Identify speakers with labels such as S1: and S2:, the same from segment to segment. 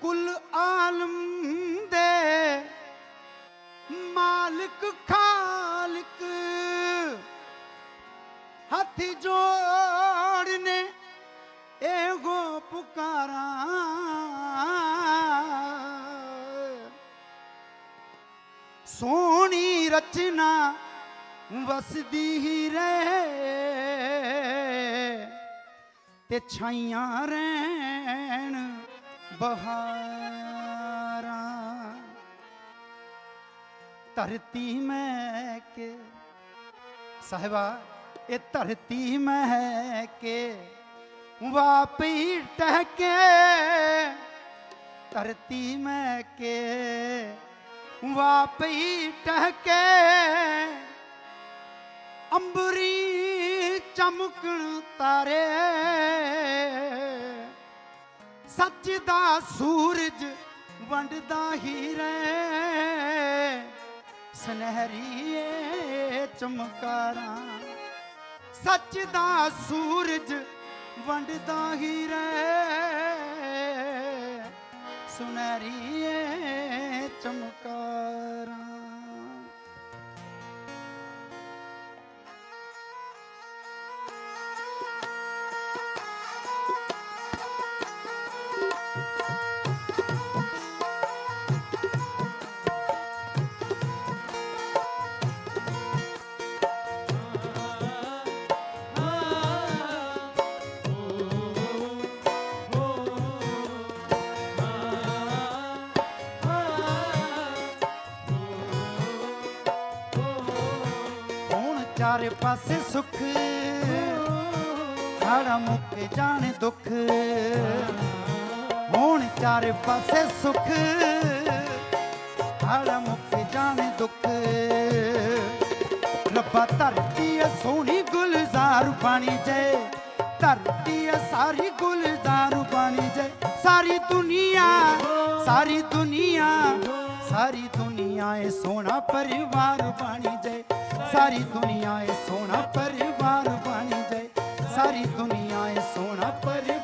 S1: ਕੁਲ ਆਲਮ ਦੇ ਮਾਲਕ ਖਾਲਕ ਹੱਥ ਜੋੜਨੇ ਇਹ ਗੋ ਪੁਕਾਰਾ। ਸੋਹਣੀ ਰਚਨਾ ਵਸਦੀ ਹੀ ਰਹੇ ਤੇ ਛਾਈਆਂ ਰਹਿਣ। ਬਹਾਰਾਂ ਧਰਤੀ ਮੈਂ ਕੇ ਸਾਹਿਬਾ, ਇਹ ਧਰਤੀ ਮੈਂ ਕੇ ਵਾਪੀ ਟਹਕੇ। ਧਰਤੀ ਮੈਂ ਕੇ ਵਾਪੀ ਟਹਕੇ। ਅੰਬਰੀ ਚਮਕਣ ਤਾਰੇ। ਸੱਚ ਦਾ ਸੂਰਜ ਵੰਡਦਾ ਹੀ ਰਹੇ। ਸੁਨਹਿਰੀਏ ਚਮਕਾਰਾਂ। ਸੱਚ ਦਾ ਸੂਰਜ ਵੰਡਦਾ ਹੀ ਰਹੇ। ਸੁਨਹਿਰੀਏ ਚਮਕਾਰਾਂ। ਚਾਰੇ ਪਾਸੇ ਸੁਖ। ਖਾੜਾ ਮੁੱਕ ਜਾਣੇ ਦੁੱਖ। ਹੁਣ ਚਾਰੇ ਪਾਸੇ ਸੁਖ। ਖਾੜਾ ਮੁੱਕ ਜਾਣੇ ਦੁੱਖ। ਰੱਬਾ ਧਰਤੀ ਐ ਸੋਹਣੀ ਗੁਲਜ਼ਾਰ ਪਾਣੀ ਜੇ। ਧਰਤੀ ਐ ਸਾਰੀ ਗੁਲਜ਼ਾਰ ਪਾਣੀ ਜੇ। ਸਾਰੀ ਦੁਨੀਆ ਸਾਰੀ ਦੁਨੀਆ। ਸਾਰੀ ਦੁਨੀਆ ਏ ਸੋਹਣਾ ਪਰਿਵਾਰ ਬਣੀ ਜੇ। ਸਾਰੀ ਦੁਨੀਆ ਏ ਸੋਹਣਾ ਪਰਿਵਾਰ ਬਣੀ ਜੇ। ਸਾਰੀ ਦੁਨੀਆ ਏ ਸੋਹਣਾ ਪਰਿਵਾਰ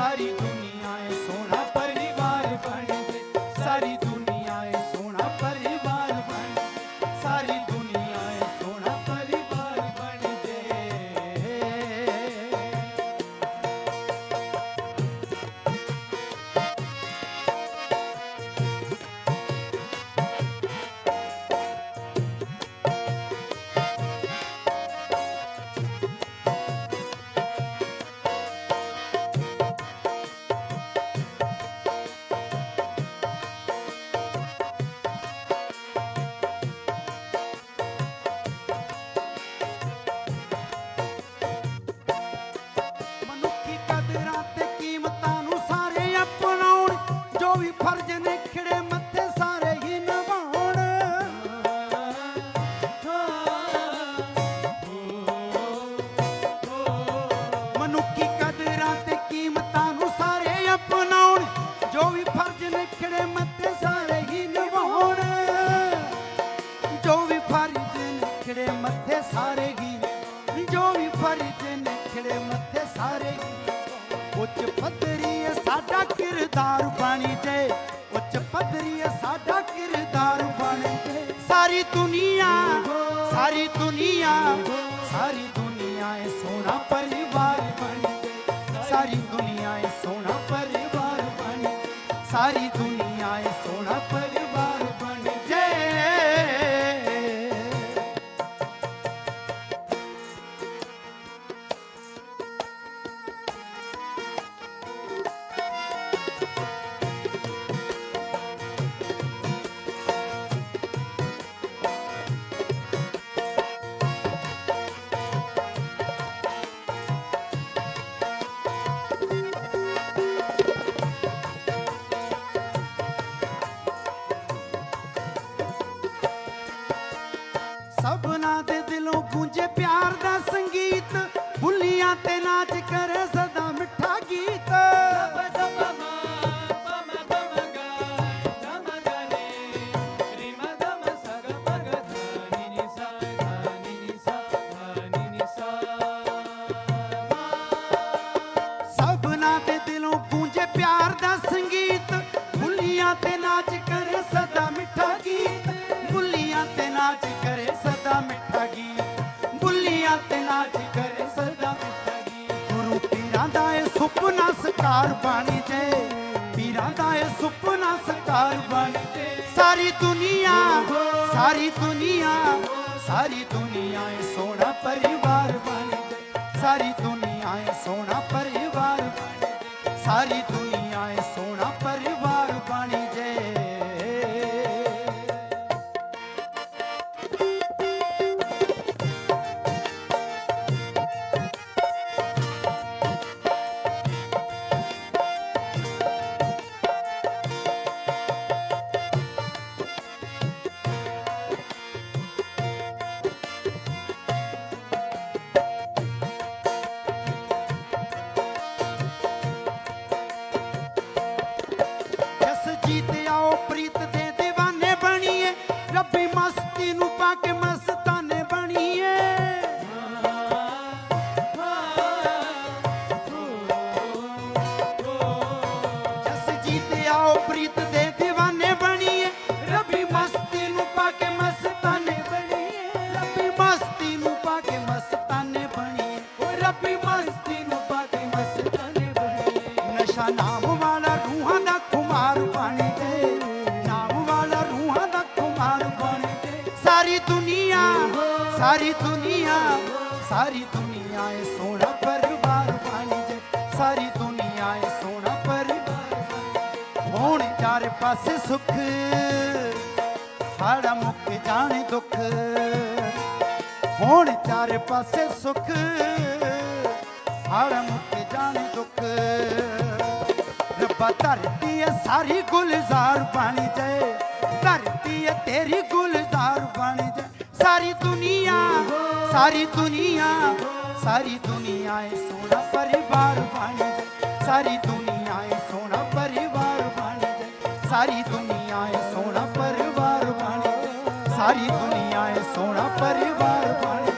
S1: ਸਾਰੀ ਮੱਥੇ ਜੋ ਵੀ ਫਰਜ਼ ਨੇ ਮੱਥੇ ਸਾਰੇ ਉੱਚ ਪੱਧਰੀ ਏ ਸਾਡਾ ਕਿਰਦਾਰ ਬਣੀ ਜੇ, ਉੱਚ ਪੱਧਰੀ ਏ ਸਾਡਾ ਕਿਰਦਾਰ ਬਣੀ ਜੇ। ਸਾਰੀ ਦੁਨੀਆ ਸਾਰੀ ਦੁਨੀਆ ਸਾਰੀ ਦੁਨੀਆ ਏ ਸੋਹਣਾ ਪਰਿਵਾਰ ਸਾਰੀ ਦੁਨੀਆ ਏ ਸੋਹਣਾ ਸਭਨਾ ਦੇ ਦਿਲੋਂ ਗੂੰਜੇ ਪਿਆਰ ਦਾ ਸੰਗੀਤ ਬੁੱਲੀਆਂ ਤੇ ਨਾਚ ਕਰੇ ਸੁਪਨਾ ਸਕਾਰ ਬਣ ਜੇ। ਪੀਰਾਂ ਦਾ ਇਹ ਸੁਪਨਾ ਸਕਾਰ ਬਣ ਜੇ। ਸਾਰੀ ਦੁਨੀਆ ਸਾਰੀ ਦੁਨੀਆ ਸਾਰੀ ਦੁਨੀਆ ਇਹ ਸੋਹਣਾ ਪਰਿਵਾਰ ਬਣ ਜੇ। ਸਾਰੀ ਦੁਨੀਆ ਇਹ ਸੋਹਣਾ ਪ੍ਰੀਤ ਦੇ دیਵਾਨੇ ਬਣੀਏ। ਰੱਬੀ ਮਸਤੀ ਨੂੰ ਪਾ ਕੇ ਮਸਤਾਨੇ ਬਣੀਏ। ਰੱਬੀ ਮਸਤੀ ਨੂੰ ਪਾ ਕੇ ਮਸਤਾਨੇ ਬਣੀਏ। ਓ ਰੱਬੀ ਮਸਤੀ ਨੂੰ ਪਾ ਕੇ ਮਸਤਾਨੇ ਬਣੀਏ। ਨਸ਼ਾ ਨਾਮ ਵਾਲਾ ਰੂਹਾਂ ਦਾ ਖੁਮਾਰ ਬਣ ਤੇ ਨਾਮ ਵਾਲਾ ਰੂਹਾਂ ਦਾ ਖੁਮਾਰ ਬਣ ਜੇ। ਸਾਰੀ ਦੁਨੀਆ ਸਾਰੀ ਦੁਨੀਆ ਸਾਰੀ ਦੁਨੀਆ ਇਹ ਪਾਸੇ ਸੁੱਖ ਹਾੜਾ ਮੁੱਕ ਜਾਣੇ ਦੁੱਖ। ਹੁਣ ਚਾਰੇ ਪਾਸੇ ਸੁੱਖ ਹਾੜਾ ਮੁੱਕ ਜਾਣੇ ਦੁੱਖ। ਰੱਬਾ ਧਰਤੀ ਐ ਸਾਰੀ ਗੁਲਜ਼ਾਰ ਬਣ ਜਾਏ। ਧਰਤੀ ਐ ਤੇਰੀ ਗੁਲਜ਼ਾਰ ਬਣ ਜਾਏ। ਸਾਰੀ ਦੁਨੀਆ ਸਾਰੀ ਦੁਨੀਆ ਸਾਰੀ ਦੁਨੀਆ ਐ ਸੋਹਣਾ ਪਰਿਵਾਰ ਬਣ ਜਾਏ। ਸਾਰੀ ਦੁਨੀਆ ਸੋਹਣਾ ਪਰਿਵਾਰ ਬਣ।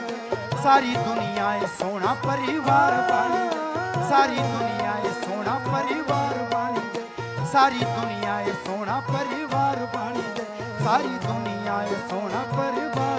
S1: ਸਾਰੀ ਦੁਨੀਆ ਏ ਸੋਹਣਾ ਪਰਿਵਾਰ ਬਣ। ਸਾਰੀ ਦੁਨੀਆ ਏ ਸੋਹਣਾ ਪਰਿਵਾਰ ਬਣ। ਸਾਰੀ ਦੁਨੀਆ ਏ ਸੋਹਣਾ ਪਰਿਵਾਰ ਬਣ। ਸਾਰੀ ਦੁਨੀਆ ਏ ਸੋਹਣਾ ਪਰਿਵਾਰ